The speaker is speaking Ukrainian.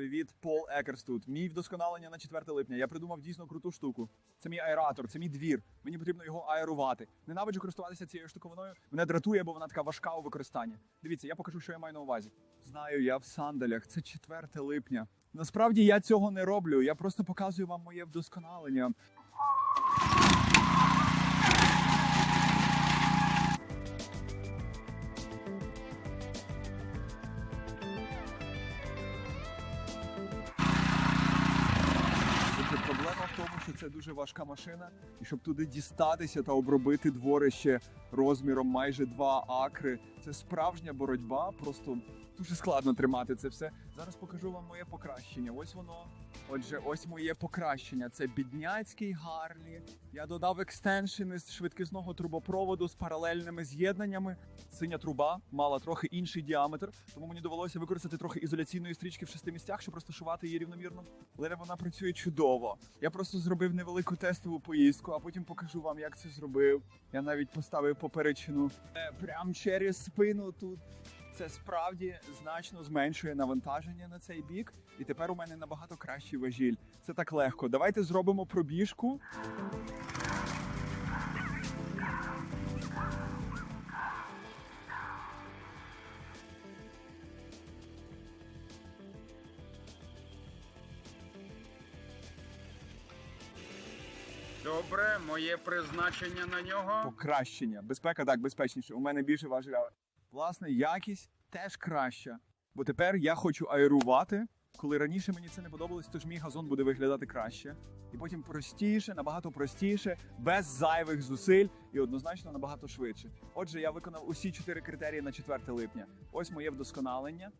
Привіт, Пол Екерс тут. Мій вдосконалення на 4 липня. Я придумав дійсно круту штуку. Це мій аератор, це мій двір. Мені потрібно його аерувати. Ненавиджу користуватися цією штуковиною. Мене дратує, бо вона така важка у використанні. Дивіться, я покажу, що я маю на увазі. Знаю, я в сандалях. Це 4 липня. Насправді я цього не роблю. Я просто показую вам моє вдосконалення. Проблема в тому, що це дуже важка машина, і щоб туди дістатися та обробити дворище розміром майже 2 акри, це справжня боротьба. Просто дуже складно тримати це все. Зараз покажу вам моє покращення. Ось воно. Отже, ось моє покращення. Це бідняцький Гарлі. Я додав екстеншени з швидкісного трубопроводу з паралельними з'єднаннями. Синя труба мала трохи інший діаметр, тому мені довелося використати трохи ізоляційної стрічки в шести місцях, щоб розташувати її рівномірно. Але вона працює чудово. Я просто зробив невелику тестову поїздку, а потім покажу вам, як це зробив. Я навіть поставив поперечину е, прямо через спину тут. Це справді значно зменшує навантаження на цей бік, і тепер у мене набагато кращий важіль. Це так легко. Давайте зробимо пробіжку. Добре, моє призначення на нього. Покращення. Безпека так безпечніше. У мене більше важеля. Власне, якість теж краща. Бо тепер я хочу аерувати. Коли раніше мені це не подобалось, тож мій газон буде виглядати краще. І потім простіше, набагато простіше, без зайвих зусиль і однозначно набагато швидше. Отже, я виконав усі чотири критерії на 4 липня. Ось моє вдосконалення.